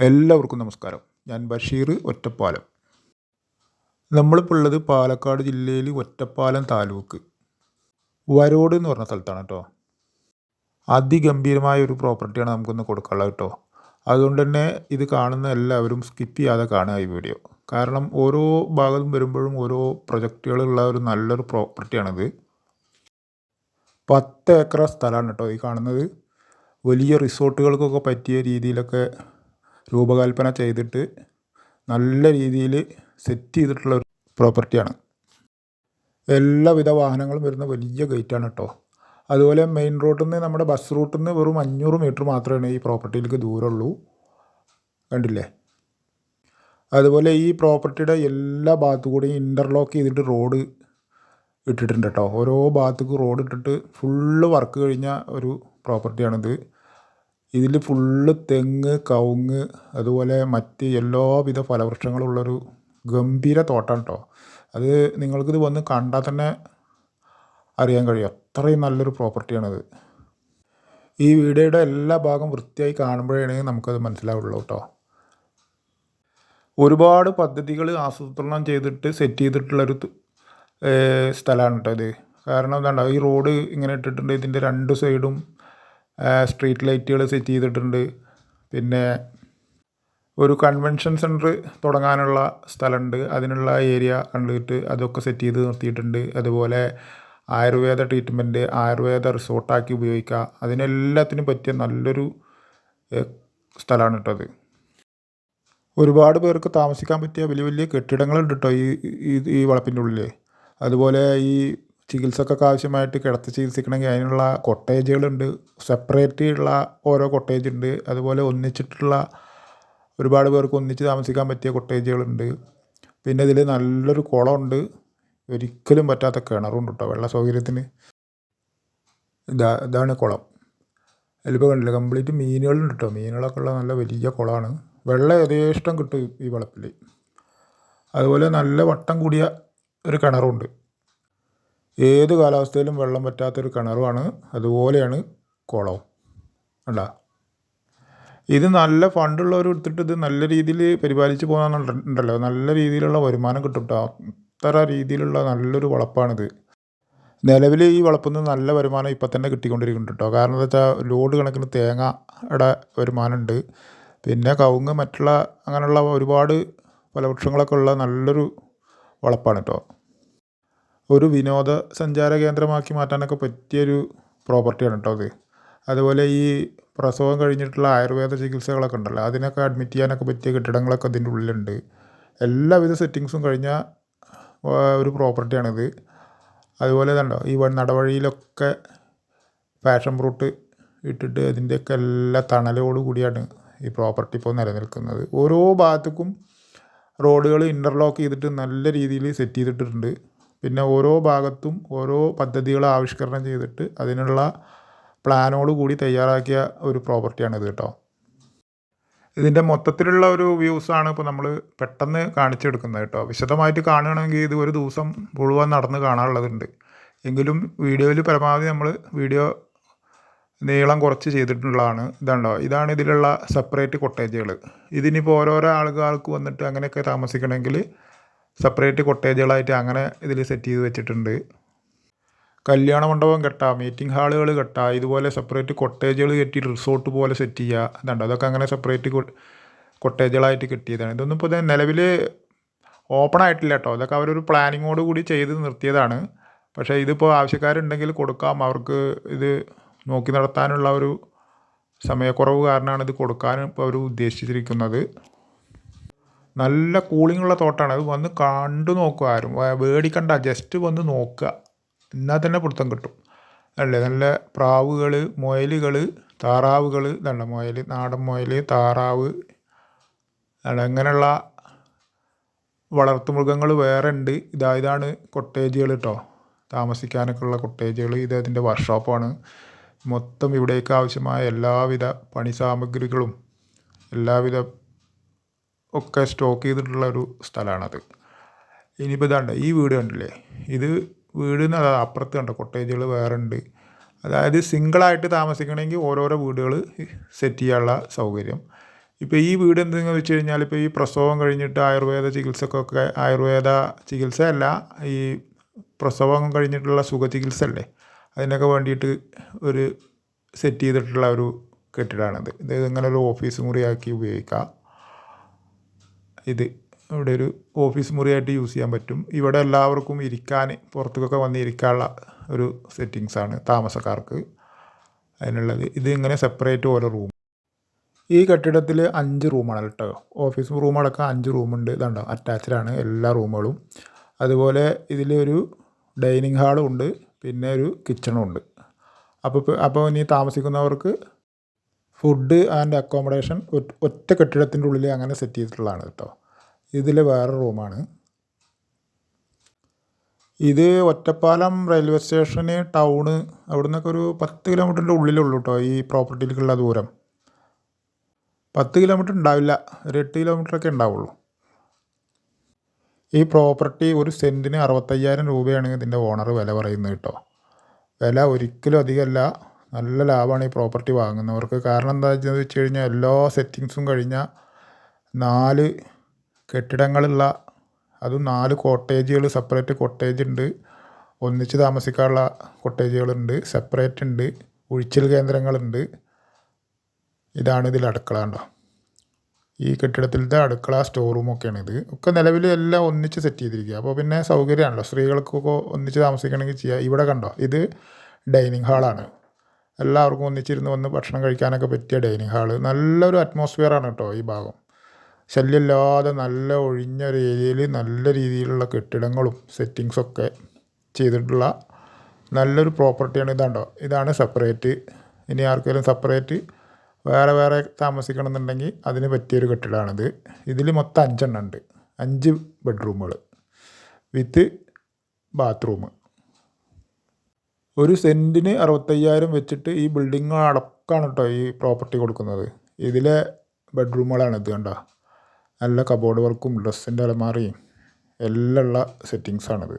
എല്ലാവർക്കും നമസ്കാരം. ഞാൻ ബഷീർ ഒറ്റപ്പാലം. നമ്മളിപ്പോൾ ഉള്ളത് പാലക്കാട് ജില്ലയിൽ ഒറ്റപ്പാലം താലൂക്ക്. വരോട് എന്ന് പറഞ്ഞ സ്ഥലത്താണ് കേട്ടോ. അതിഗംഭീരമായ ഒരു പ്രോപ്പർട്ടിയാണ് നമുക്കൊന്ന് കൊടുക്കാനുള്ളത് കേട്ടോ. അതുകൊണ്ട് തന്നെ ഇത് കാണുന്ന എല്ലാവരും സ്കിപ്പ് ചെയ്യാതെ കാണുക ഈ വീഡിയോ കാരണം ഓരോ ഭാഗത്തും വരുമ്പോഴും ഓരോ പ്രൊജക്റ്റുകളുള്ള ഒരു നല്ലൊരു പ്രോപ്പർട്ടിയാണിത്. പത്ത് ഏക്കർ സ്ഥലമാണ് കേട്ടോ ഈ കാണുന്നത്. വലിയ റിസോർട്ടുകൾക്കൊക്കെ പറ്റിയ രീതിയിലൊക്കെ രൂപകൽപ്പന ചെയ്തിട്ട് നല്ല രീതിയിൽ സെറ്റ് ചെയ്തിട്ടുള്ള ഒരു പ്രോപ്പർട്ടിയാണ് എല്ലാവിധ വാഹനങ്ങളും വരുന്ന വലിയ ഗേറ്റാണ് കേട്ടോ അതുപോലെ മെയിൻ റോഡിൽ നിന്ന് നമ്മുടെ ബസ് റൂട്ടിൽ നിന്ന് വെറും അഞ്ഞൂറ് മീറ്റർ മാത്രമേ ഈ പ്രോപ്പർട്ടിയിലേക്ക് ദൂരമുള്ളൂ കണ്ടില്ലേ? അതുപോലെ ഈ പ്രോപ്പർട്ടിയുടെ എല്ലാ ഭാഗത്തു കൂടെയും ഇന്റർലോക്ക് ചെയ്തിട്ട് റോഡ് ഇട്ടിട്ടുണ്ട് കേട്ടോ ഓരോ ഭാഗത്തേക്ക് റോഡ് ഇട്ടിട്ട് ഫുള്ള് വർക്ക് കഴിഞ്ഞ ഒരു പ്രോപ്പർട്ടിയാണിത് ഇതിൽ ഫുള്ള് തെങ്ങ് കവുങ്ങ് അതുപോലെ മറ്റ് എല്ലാവിധ ഫലവൃക്ഷങ്ങളുള്ളൊരു ഗംഭീര തോട്ടമാണ് കേട്ടോ അത് നിങ്ങൾക്കിത് വന്ന് കണ്ടാൽ തന്നെ അറിയാൻ കഴിയും. അത്രയും നല്ലൊരു പ്രോപ്പർട്ടിയാണത്. ഈ വീഡിയോയുടെ എല്ലാ ഭാഗം വൃത്തിയായി കാണുമ്പോഴേ നമുക്കത് മനസ്സിലാവുള്ളൂ കേട്ടോ ഒരുപാട് പദ്ധതികൾ ആസൂത്രണം ചെയ്തിട്ട് സെറ്റ് ചെയ്തിട്ടുള്ളൊരു സ്ഥലമാണ് കേട്ടോ ഇത്. കാരണം എന്താ ഈ റോഡ് ഇങ്ങനെ ഇട്ടിട്ടുണ്ട്. ഇതിന്റെ രണ്ട് സൈഡും സ്ട്രീറ്റ് ലൈറ്റുകൾ സെറ്റ് ചെയ്തിട്ടുണ്ട്. പിന്നെ ഒരു കൺവെൻഷൻ സെന്റർ തുടങ്ങാനുള്ള സ്ഥലമുണ്ട് അതിനുള്ള ഏരിയ കണ്ടിട്ട് അതൊക്കെ സെറ്റ് ചെയ്ത് നിർത്തിയിട്ടുണ്ട്. അതുപോലെ ആയുർവേദ ട്രീറ്റ്മെന്റ് ആയുർവേദ റിസോർട്ടാക്കി ഉപയോഗിക്കുക അതിനെല്ലാത്തിനും പറ്റിയ നല്ലൊരു സ്ഥലമാണ് കേട്ടോ അത്. ഒരുപാട് പേർക്ക് താമസിക്കാൻ പറ്റിയ വലിയ വലിയ കെട്ടിടങ്ങളുണ്ട് കേട്ടോ ഈ ഈ വളപ്പിന്റെ ഉള്ളിൽ അതുപോലെ ഈ ചികിത്സക്കൊക്കെ ആവശ്യമായിട്ട് കിടത്തി ചികിത്സിക്കണമെങ്കിൽ അതിനുള്ള കൊട്ടേജുകളുണ്ട്. സെപ്പറേറ്റ് ഉള്ള ഓരോ കൊട്ടേജ് ഉണ്ട് അതുപോലെ ഒന്നിച്ചിട്ടുള്ള ഒരുപാട് പേർക്ക് ഒന്നിച്ച് താമസിക്കാൻ പറ്റിയ കൊട്ടേജുകളുണ്ട്. പിന്നെ ഇതിൽ നല്ലൊരു കുളമുണ്ട്. ഒരിക്കലും പറ്റാത്ത കിണറുണ്ട് കേട്ടോ വെള്ള സൗകര്യത്തിന്. ഇതാ ഇതാണ് കുളം. അതിലിപ്പോൾ കണ്ടില്ല കംപ്ലീറ്റ് മീനുകളുണ്ട് കേട്ടോ മീനുകളൊക്കെ ഉള്ള നല്ല വലിയ കുളമാണ്. വെള്ളം യഥേഷ്ടം കിട്ടും ഈ വളപ്പിൽ അതുപോലെ നല്ല വട്ടം കൂടിയ ഒരു കിണറുണ്ട്. ഏത് കാലാവസ്ഥയിലും വെള്ളം പറ്റാത്തൊരു കിണറുമാണ്. അതുപോലെയാണ് കുളവും. അല്ല ഇത് നല്ല ഫണ്ടുള്ളവർ എടുത്തിട്ട് ഇത് നല്ല രീതിയിൽ പരിപാലിച്ച് പോകുന്നുണ്ടല്ലോ. നല്ല രീതിയിലുള്ള വരുമാനം കിട്ടും അത്ര രീതിയിലുള്ള നല്ലൊരു വളപ്പാണിത്. നിലവിൽ ഈ വളപ്പിൽ നിന്ന് നല്ല വരുമാനം ഇപ്പം തന്നെ കിട്ടിക്കൊണ്ടിരിക്കുന്നുണ്ട് കേട്ടോ കാരണം എന്താ വെച്ചാൽ ലോഡ് കണക്കിന് തേങ്ങയുടെ വരുമാനമുണ്ട് പിന്നെ കവുങ്ങ് മറ്റുള്ള അങ്ങനെയുള്ള ഒരുപാട് ഫലവൃക്ഷങ്ങളൊക്കെ ഉള്ള നല്ലൊരു വളപ്പാണ് കേട്ടോ ഒരു വിനോദ സഞ്ചാര കേന്ദ്രമാക്കി മാറ്റാനൊക്കെ പറ്റിയൊരു പ്രോപ്പർട്ടിയാണ് കേട്ടോ അത്. അതുപോലെ ഈ പ്രസവം കഴിഞ്ഞിട്ടുള്ള ആയുർവേദ ചികിത്സകളൊക്കെ ഉണ്ടല്ലോ അതിനൊക്കെ അഡ്മിറ്റ് ചെയ്യാനൊക്കെ പറ്റിയ കെട്ടിടങ്ങളൊക്കെ അതിന്റെ ഉള്ളിലുണ്ട്. എല്ലാവിധ സെറ്റിങ്സും കഴിഞ്ഞ ഒരു പ്രോപ്പർട്ടിയാണിത്. അതുപോലെ കണ്ടോ ഈ നടവഴിയിലൊക്കെ ഫാഷൻ ഫ്രൂട്ട് ഇട്ടിട്ട് അതിന്റെയൊക്കെ എല്ലാ തണലോട് കൂടിയാണ് ഈ പ്രോപ്പർട്ടി ഇപ്പോൾ നിലനിൽക്കുന്നത്. ഓരോ ഭാഗത്തേക്കും റോഡുകൾ ഇന്റർലോക്ക് ചെയ്തിട്ട് നല്ല രീതിയിൽ സെറ്റ് ചെയ്തിട്ടുണ്ട് പിന്നെ ഓരോ ഭാഗത്തും ഓരോ പദ്ധതികൾ ആവിഷ്കരണം ചെയ്തിട്ട് അതിനുള്ള പ്ലാനോട് കൂടി തയ്യാറാക്കിയ ഒരു പ്രോപ്പർട്ടിയാണ് ഇത് കേട്ടോ. ഇതിന്റെ മൊത്തത്തിലുള്ള ഒരു വ്യൂസാണ് ഇപ്പോൾ നമ്മൾ പെട്ടെന്ന് കാണിച്ചെടുക്കുന്നത് കേട്ടോ. വിശദമായിട്ട് കാണുകയാണെങ്കിൽ ഇത് ഒരു ദിവസം മുഴുവൻ നടന്ന് കാണാനുള്ളതുണ്ട്. എങ്കിലും വീഡിയോയിൽ പരമാവധി നമ്മൾ വീഡിയോ നീളം കുറച്ച് ചെയ്തിട്ടുള്ളതാണ് ഇതാണ്ടോ. ഇതാണ് ഇതിലുള്ള സെപ്പറേറ്റ് കൊട്ടേജുകൾ ഇതിനിപ്പോൾ ഓരോരോ ആളുകൾക്ക് വന്നിട്ട് അങ്ങനെയൊക്കെ താമസിക്കണമെങ്കിൽ സെപ്പറേറ്റ് കൊട്ടേജുകളായിട്ട് അങ്ങനെ ഇതിൽ സെറ്റ് ചെയ്ത് വെച്ചിട്ടുണ്ട്. കല്യാണ മണ്ഡപം കെട്ടാം മീറ്റിംഗ് ഹാളുകൾ കെട്ടാം ഇതുപോലെ സെപ്പറേറ്റ് കൊട്ടേജുകൾ കെട്ടി റിസോർട്ട് പോലെ സെറ്റ് ചെയ്യുക ഇതുണ്ട് അതൊക്കെ അങ്ങനെ സെപ്പറേറ്റ് കൊട്ടേജുകളായിട്ട് കിട്ടിയതാണ്. ഇതൊന്നും ഇപ്പോൾ നിലവിൽ ഓപ്പൺ ആയിട്ടില്ല കേട്ടോ അതൊക്കെ അവരൊരു പ്ലാനിങ്ങോട് കൂടി ചെയ്ത് നിർത്തിയതാണ്. പക്ഷേ ഇതിപ്പോൾ ആവശ്യക്കാരുണ്ടെങ്കിൽ കൊടുക്കാം. അവർക്ക് ഇത് നോക്കി നടത്താനുള്ള ഒരു സമയക്കുറവ് കാരണമാണ് ഇത് കൊടുക്കാൻ ഇപ്പോൾ അവർ ഉദ്ദേശിച്ചിരിക്കുന്നത്. നല്ല കൂളിങ്ങുള്ള തോട്ടാണ്. അത് വന്ന് കണ്ടു നോക്കുക ആരും. വേടിക്കണ്ട. ജസ്റ്റ് വന്ന് നോക്കുക. എന്നാൽ തന്നെ പിടുത്തം കിട്ടും. അല്ലേ? നല്ല പ്രാവുകൾ മുയലുകൾ താറാവുകൾ ഇതല്ല മുയൽ നാടൻ മുയൽ താറാവ്. അങ്ങനെയുള്ള വളർത്തുമൃഗങ്ങൾ വേറെ ഉണ്ട്. ഇതാ ഇതാണ് കൊട്ടേജുകൾ കേട്ടോ താമസിക്കാനൊക്കെ ഉള്ള കൊട്ടേജുകൾ ഇത് അതിന്റെ വർക്ക്ഷോപ്പാണ് മൊത്തം ഇവിടേക്ക് ആവശ്യമായ എല്ലാവിധ പണി സാമഗ്രികളും എല്ലാവിധ ഒക്കെ സ്റ്റോക്ക് ചെയ്തിട്ടുള്ള ഒരു സ്ഥലമാണത്. ഇനിയിപ്പോൾ ഇതാണ്ട് ഈ വീട് കണ്ടില്ലേ? ഇത് വീട് എന്ന് അപ്പുറത്ത് കണ്ടോ? കൊട്ടേജുകൾ വേറെ ഉണ്ട്. അതായത് സിംഗിളായിട്ട് താമസിക്കണമെങ്കിൽ ഓരോരോ വീടുകൾ സെറ്റ് ചെയ്യാനുള്ള സൗകര്യം. ഇപ്പോൾ ഈ വീട് എന്തെന്ന് വെച്ച് കഴിഞ്ഞാൽ ഇപ്പോൾ ഈ പ്രസവം കഴിഞ്ഞിട്ട് ആയുർവേദ ചികിത്സക്കൊക്കെ ആയുർവേദ ചികിത്സ അല്ല ഈ പ്രസവം കഴിഞ്ഞിട്ടുള്ള സുഖ ചികിത്സ അല്ലേ അതിനൊക്കെ വേണ്ടിയിട്ട് ഒരു സെറ്റ് ചെയ്തിട്ടുള്ള ഒരു കെട്ടിടമാണിത് ഇത് ഇങ്ങനെ ഒരു ഓഫീസ് മുറിയാക്കി ഉപയോഗിക്കാം. ഇത് ഇവിടെ ഒരു ഓഫീസ് മുറിയായിട്ട് യൂസ് ചെയ്യാൻ പറ്റും. ഇവിടെ എല്ലാവർക്കും ഇരിക്കാൻ പുറത്തേക്കൊക്കെ വന്ന് ഇരിക്കാനുള്ള ഒരു സെറ്റിങ്സാണ് താമസക്കാർക്ക് അതിനുള്ളത്. ഇത് ഇങ്ങനെ സെപ്പറേറ്റ് ഓരോ റൂം ഈ കെട്ടിടത്തിൽ അഞ്ച് റൂമാണ് കേട്ടോ. ഓഫീസ് റൂം അടക്കം അഞ്ച് റൂമുണ്ട് ഇതുണ്ടോ അറ്റാച്ച്ഡാണ് എല്ലാ റൂമുകളും അതുപോലെ ഇതിലൊരു ഡൈനിങ് ഹാളും ഉണ്ട്. പിന്നെ ഒരു കിച്ചണും ഉണ്ട്. അപ്പോൾ അപ്പോൾ ഇനി താമസിക്കുന്നവർക്ക് ഫുഡ് ആൻഡ് അക്കോമഡേഷൻ ഒറ്റ കെട്ടിടത്തിന്റെ ഉള്ളിൽ അങ്ങനെ സെറ്റ് ചെയ്തിട്ടുള്ളതാണ് കേട്ടോ. ഇതിൽ വേറെ റൂമാണ്. ഇത് ഒറ്റപ്പാലം റെയിൽവേ സ്റ്റേഷന് ടൗണ് അവിടെ നിന്നൊക്കെ ഒരു പത്ത് കിലോമീറ്ററിന്റെ ഉള്ളിലുള്ളൂ കേട്ടോ ഈ പ്രോപ്പർട്ടിയിലേക്കുള്ള ദൂരം. പത്ത് കിലോമീറ്റർ ഉണ്ടാവില്ല ഒരു എട്ട് കിലോമീറ്ററൊക്കെ ഉണ്ടാവുള്ളൂ. ഈ പ്രോപ്പർട്ടി ഒരു സെന്റിന് അറുപത്തയ്യായിരം രൂപയാണ് ഇതിന്റെ ഓണർ വില പറയുന്നത് കേട്ടോ. വില ഒരിക്കലും അധികമല്ല. നല്ല ലാഭമാണ് ഈ പ്രോപ്പർട്ടി വാങ്ങുന്നവർക്ക്. കാരണം എന്താണെന്ന് വെച്ച് കഴിഞ്ഞാൽ എല്ലാ സെറ്റിങ്സും കഴിഞ്ഞ നാല് കെട്ടിടങ്ങളുള്ള അതും നാല് കോട്ടേജുകൾ സെപ്പറേറ്റ് കോട്ടേജ് ഉണ്ട്. ഒന്നിച്ച് താമസിക്കാനുള്ള കോട്ടേജുകളുണ്ട് സെപ്പറേറ്റ് ഉണ്ട്. ഉഴിച്ചിൽ കേന്ദ്രങ്ങളുണ്ട്. ഇതാണ് ഇതിൽ അടുക്കള കണ്ടോ? ഈ കെട്ടിടത്തിലത്തെ അടുക്കള സ്റ്റോർ റൂമൊക്കെയാണ് ഇത്. ഒക്കെ നിലവിൽ എല്ലാം ഒന്നിച്ച് സെറ്റ് ചെയ്തിരിക്കുക അപ്പോൾ പിന്നെ സൗകര്യമാണല്ലോ. സ്ത്രീകൾക്കൊക്കെ ഒന്നിച്ച് താമസിക്കണമെങ്കിൽ ചെയ്യുക ഇവിടെ കണ്ടോ? ഇത് ഡൈനിങ് ഹാളാണ് എല്ലാവർക്കും ഒന്നിച്ചിരുന്ന് വന്ന് ഭക്ഷണം കഴിക്കാനൊക്കെ പറ്റിയ ഡൈനിങ് ഹാൾ. നല്ലൊരു അറ്റ്മോസ്ഫിയറാണ് കേട്ടോ ഈ ഭാഗം. ശല്യമില്ലാതെ നല്ല ഒഴിഞ്ഞ ഒരു ഏരിയയിൽ നല്ല രീതിയിലുള്ള കെട്ടിടങ്ങളും സെറ്റിങ്സൊക്കെ ചെയ്തിട്ടുള്ള നല്ലൊരു പ്രോപ്പർട്ടിയാണ് ഇതാണ്ടോ. ഇതാണ് സെപ്പറേറ്റ് ഇനി ആർക്കെങ്കിലും സെപ്പറേറ്റ് വേറെ വേറെ താമസിക്കണം എന്നുണ്ടെങ്കിൽ അതിന് പറ്റിയൊരു കെട്ടിടമാണിത് ഇതിൽ മൊത്തം അഞ്ചെണ്ണം ഉണ്ട്. അഞ്ച് ബെഡ്റൂമുകൾ വിത്ത് ബാത്റൂം ഒരു സെന്റിന് അറുപത്തയ്യായിരം വെച്ചിട്ട് ഈ ബിൽഡിങ് അടക്കമാണ് കേട്ടോ ഈ പ്രോപ്പർട്ടി കൊടുക്കുന്നത്. ഇതിലെ ബെഡ്റൂമുകളാണ് ഇത് കണ്ടോ. നല്ല കബോർഡ് വർക്കും ഡ്രസ്സിന്റെ അലമാറയും എല്ലാം ഉള്ള സെറ്റിങ്സാണിത്.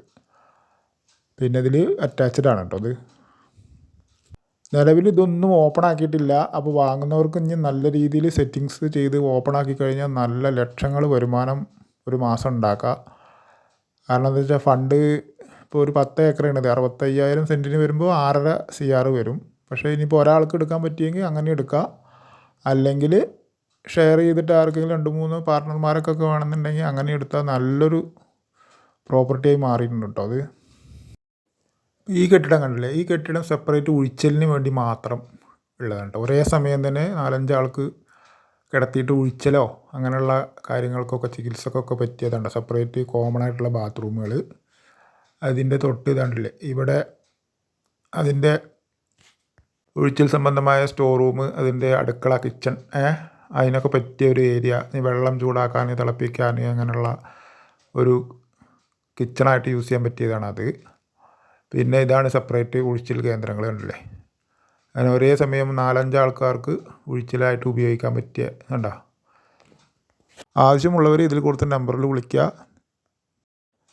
പിന്നെ ഇതിൽ അറ്റാച്ച്ഡ് ആണ് കേട്ടോ അത് നിലവിൽ ഇതൊന്നും ഓപ്പൺ ആക്കിയിട്ടില്ല അപ്പോൾ വാങ്ങുന്നവർക്ക് ഇനി നല്ല രീതിയിൽ സെറ്റിങ്സ് ചെയ്ത് ഓപ്പൺ ആക്കി കഴിഞ്ഞാൽ നല്ല ലക്ഷങ്ങൾ വരുമാനം ഒരു മാസം ഉണ്ടാക്കാം. കാരണം എന്താ വെച്ചാൽ ഫണ്ട് ഇപ്പോൾ ഒരു പത്ത് ഏക്കർ ഉണ്ട് അറുപത്തയ്യായിരം സെന്റിന് വരുമ്പോൾ ആറര സി ആർ വരും. പക്ഷേ ഇനിയിപ്പോൾ ഒരാൾക്ക് എടുക്കാൻ പറ്റിയെങ്കിൽ അങ്ങനെ എടുക്കാം. അല്ലെങ്കിൽ ഷെയർ ചെയ്തിട്ട് ആർക്കെങ്കിലും രണ്ട് മൂന്ന് പാർട്ട്ണർമാരൊക്കെ വേണമെന്നുണ്ടെങ്കിൽ അങ്ങനെ എടുത്താൽ നല്ലൊരു പ്രോപ്പർട്ടിയായി മാറിയിട്ടുണ്ട് കേട്ടോ അത്. ഈ കെട്ടിടം കണ്ടില്ലേ? ഈ കെട്ടിടം സെപ്പറേറ്റ് ഉഴിച്ചലിന് വേണ്ടി മാത്രം ഉള്ളതാണ് കേട്ടോ ഒരേ സമയം തന്നെ നാലഞ്ചാൾക്ക് കിടത്തിയിട്ട് ഉഴിച്ചലോ അങ്ങനെയുള്ള കാര്യങ്ങൾക്കൊക്കെ ചികിത്സക്കൊക്കെ പറ്റിയതാണ് സെപ്പറേറ്റ് കോമൺ ആയിട്ടുള്ള ബാത്റൂമുകൾ അതിന്റെ തൊട്ട് ഇതാണ്ടില്ലേ ഇവിടെ അതിന്റെ ഒഴിച്ചിൽ സംബന്ധമായ സ്റ്റോർ റൂം അതിന്റെ അടുക്കള കിച്ചൺ അതിനൊക്കെ പറ്റിയ ഒരു ഏരിയ വെള്ളം ചൂടാക്കാൻ തിളപ്പിക്കാൻ അങ്ങനെയുള്ള ഒരു കിച്ചണായിട്ട് യൂസ് ചെയ്യാൻ പറ്റിയതാണ് അത്. പിന്നെ ഇതാണ് സെപ്പറേറ്റ് ഉഴിച്ചിൽ കേന്ദ്രങ്ങൾ ഉണ്ടല്ലേ അങ്ങനെ ഒരേ സമയം നാലഞ്ച് ആൾക്കാർക്ക് ഉഴിച്ചിലായിട്ട് ഉപയോഗിക്കാൻ പറ്റിയ കണ്ടോ? ആവശ്യമുള്ളവർ ഇതിൽ കൊടുത്ത നമ്പറിൽ വിളിക്കുക.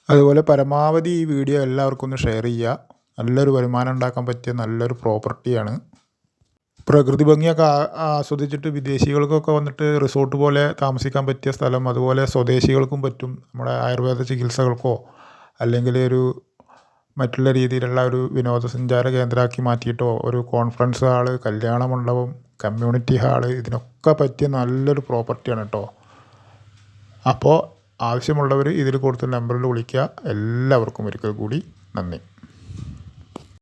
അതുപോലെ പരമാവധി ഈ വീഡിയോ എല്ലാവർക്കും ഒന്ന് ഷെയർ ചെയ്യുക. നല്ലൊരു വരുമാനം ഉണ്ടാക്കാൻ പറ്റിയ നല്ലൊരു പ്രോപ്പർട്ടിയാണ് പ്രകൃതി ഭംഗിയൊക്കെ ആസ്വദിച്ചിട്ട് വിദേശികൾക്കൊക്കെ വന്നിട്ട് റിസോർട്ട് പോലെ താമസിക്കാൻ പറ്റിയ സ്ഥലം അതുപോലെ സ്വദേശികൾക്കും പറ്റും. നമ്മുടെ ആയുർവേദ ചികിത്സകൾക്കോ അല്ലെങ്കിൽ ഒരു മറ്റുള്ള രീതിയിലുള്ള ഒരു വിനോദസഞ്ചാര കേന്ദ്രമാക്കി മാറ്റിയിട്ടോ ഒരു കോൺഫറൻസ് ഹാൾ കല്യാണ മണ്ഡപം കമ്മ്യൂണിറ്റി ഹാൾ ഇതിനൊക്കെ പറ്റിയ നല്ലൊരു പ്രോപ്പർട്ടിയാണ് കേട്ടോ അപ്പോൾ ആവശ്യമുള്ളവർ ഇതിൽ കൊടുത്ത നമ്പറിൽ വിളിക്കുക. എല്ലാവർക്കും ഒരിക്കൽ കൂടി നന്ദി.